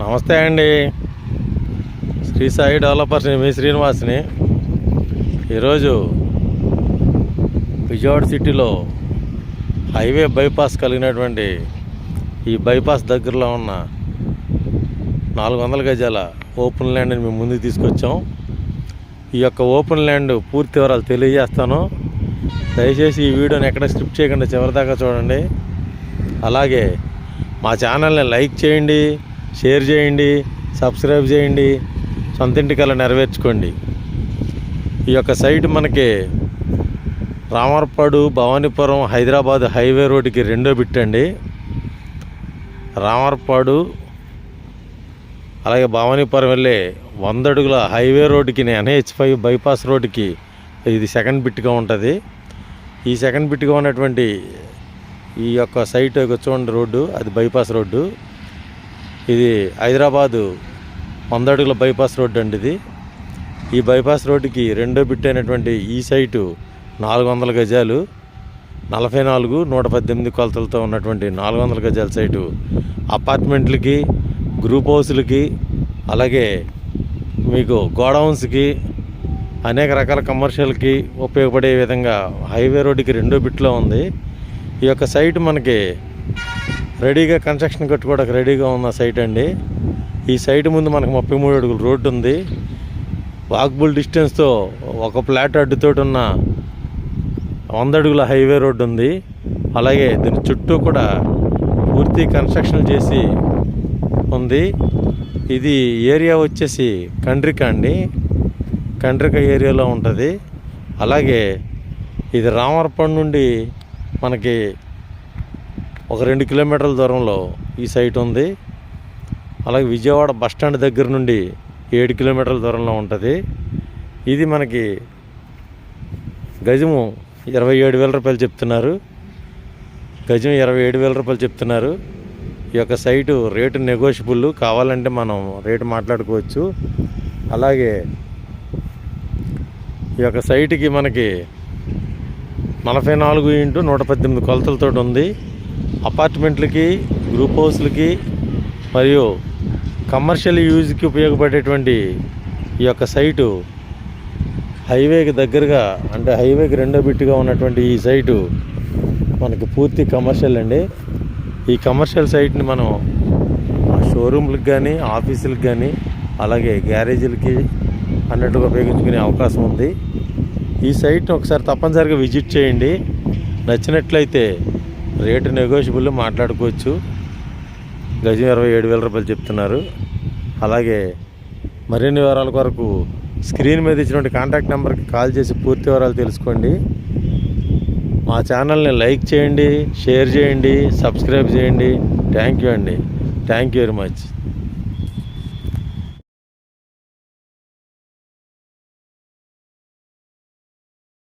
నమస్తే అండి. శ్రీ సాయి డెవలపర్స్ మీ శ్రీనివాస్ని. ఈరోజు విజయవాడ సిటీలో హైవే బైపాస్ కలిగినటువంటి ఈ బైపాస్ దగ్గరలో ఉన్న నాలుగు వందల గజాల ఓపెన్ ల్యాండ్ని మేము ముందుకు తీసుకొచ్చాం. ఈ యొక్క ఓపెన్ ల్యాండ్ పూర్తి వివరాలు తెలియజేస్తాను. దయచేసి ఈ వీడియోని ఎక్కడ స్క్రిప్ట్ చేయకుండా చివరిదాకా చూడండి. అలాగే మా ఛానల్ని లైక్ చేయండి. షేర్ చేయండి సబ్స్క్రైబ్ చేయండి సొంత ఇంటికల్లా నెరవేర్చుకోండి. ఈ యొక్క సైట్ మనకి రామర్పాడు భవానీపురం హైదరాబాద్ హైవే రోడ్డుకి రెండో బిట్టండి రామర్పాడు అలాగే భవానీపురం వెళ్ళే వంద అడుగుల హైవే రోడ్డుకి ఎన్హెచ్ ఫైవ్ బైపాస్ రోడ్డుకి ఇది సెకండ్ బిట్గా ఉంటుంది. ఈ సెకండ్ బిట్గా ఉన్నటువంటి ఈ యొక్క సైట్ యొక్క చూడండి రోడ్డు అది బైపాస్ రోడ్డు. ఇది హైదరాబాదు వంద అడుగుల బైపాస్ రోడ్డు అండి ఇది. ఈ బైపాస్ రోడ్డుకి రెండో బిట్ అయినటువంటి ఈ సైటు నాలుగు వందల గజాలు నలభై నాలుగు నూట పద్దెనిమిది కొలతలతో ఉన్నటువంటి నాలుగు వందల గజాల సైటు అపార్ట్మెంట్లకి గ్రూప్ హౌస్లకి అలాగే మీకు గోడౌన్స్కి అనేక రకాల కమర్షియల్కి ఉపయోగపడే విధంగా హైవే రోడ్డుకి రెండో బిట్లో ఉంది. ఈ యొక్క సైట్ మనకి రెడీగా కన్స్ట్రక్షన్ కట్టుకోవడానికి రెడీగా ఉన్న సైట్ అండి. ఈ సైట్ ముందు మనకు ముప్పై మూడు అడుగులు రోడ్డు ఉంది. వాక్బుల్ డిస్టెన్స్తో ఒక ప్లాట్ అడ్డుతోటి ఉన్న వంద అడుగుల హైవే రోడ్డు ఉంది. అలాగే దీని చుట్టూ కూడా పూర్తి కన్స్ట్రక్షన్ చేసి ఉంది. ఇది ఏరియా వచ్చేసి కండ్రిక అండి. కండ్రిక ఏరియాలో ఉంటుంది. అలాగే ఇది రామవరపం నుండి మనకి ఒక రెండు కిలోమీటర్ల దూరంలో ఈ సైట్ ఉంది. అలాగే విజయవాడ బస్ స్టాండ్ దగ్గర నుండి ఏడు కిలోమీటర్ల దూరంలో ఉంటుంది. ఇది మనకి గజము ఇరవై ఏడు వేల రూపాయలు చెప్తున్నారు. గజం ఇరవై ఏడు వేల రూపాయలు చెప్తున్నారు. ఈ యొక్క సైటు రేటు నెగోషియబుల్ కావాలంటే మనం రేటు మాట్లాడుకోవచ్చు. అలాగే ఈ యొక్క సైట్కి మనకి నలభై నాలుగు ఇంటూ నూట పద్దెనిమిది కొలతలతో ఉంది. అపార్ట్మెంట్లకి గ్రూప్ హౌస్లకి మరియు కమర్షియల్ యూజ్కి ఉపయోగపడేటువంటి ఈ యొక్క సైటు హైవేకి దగ్గరగా అంటే హైవేకి రెండో బిట్టుగా ఉన్నటువంటి ఈ సైటు మనకి పూర్తి కమర్షియల్ అండి. ఈ కమర్షియల్ సైట్ని మనం షోరూమ్లకు కానీ ఆఫీసులకు కానీ అలాగే గ్యారేజీలకి అన్నట్టుగా ఉపయోగించుకునే అవకాశం ఉంది. ఈ సైట్ని ఒకసారి తప్పనిసరిగా విజిట్ చేయండి. నచ్చినట్లయితే రేటు నెగోషియబుల్ మాట్లాడుకోవచ్చు. గజం ఇరవై ఏడు వేల రూపాయలు చెప్తున్నారు. అలాగే మరిన్ని వివరాల కొరకు స్క్రీన్ మీద ఇచ్చినటువంటి కాంటాక్ట్ నెంబర్కి కాల్ చేసి పూర్తి వివరాలు తెలుసుకోండి. మా ఛానల్ని లైక్ చేయండి షేర్ చేయండి సబ్స్క్రైబ్ చేయండి. థ్యాంక్ యూ అండి. Thank you very much.